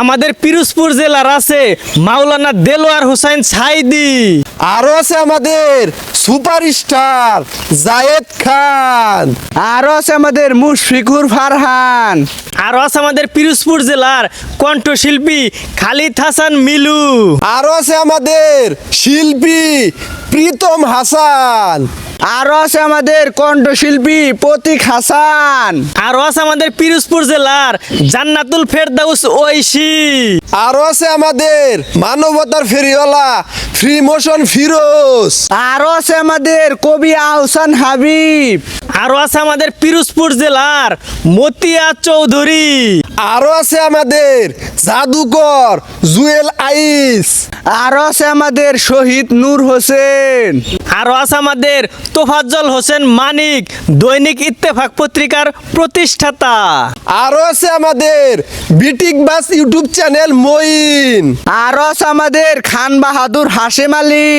আমাদের পিরোজপুর জেলার আছে মাওলানা দেলোয়ার হোসেন সাইদি। আরও আছে আমাদের সুপারস্টার জায়েদ খান। আরও আছে আমাদের মুশফিকুর ফারহান। আরও আছে আমাদের পিরোজপুর জেলার কণ্ঠশিল্পী খালিদ হাসান মিলু। আরও আছে আমাদের শিল্পী প্রীতম হাসান। আরও আছে আমাদের কণ্ঠশিল্পী প্রতীক হাসান। আরও আছে আমাদের পিরোজপুর জেলার জান্নাতুল ফেরদাউস ঐশী। আরও আছে আমাদের মানবতার ফেরিওয়ালা ফ্রি মোশন ফিরোজ আরও আছে আমাদের কবি আহসান হাবিব। আরও আছে আমাদের পিরোজপুর জেলার মতিয়া চৌধুরী। আরও আছে আমাদের জাদুকর জুয়েল আইস। আরও আছে আমাদের শহীদ নূর হোসেন। আরও আছে আমাদের তোফাজ্জল হোসেন মানিক দৈনিক ইত্তেফাক পত্রিকার প্রতিষ্ঠাতা। আরও আছে আমাদের বিটিক বাস ইউটিউব চ্যানেল মইন আরও আছে আমাদের খান বাহাদুর হাশেম আলী।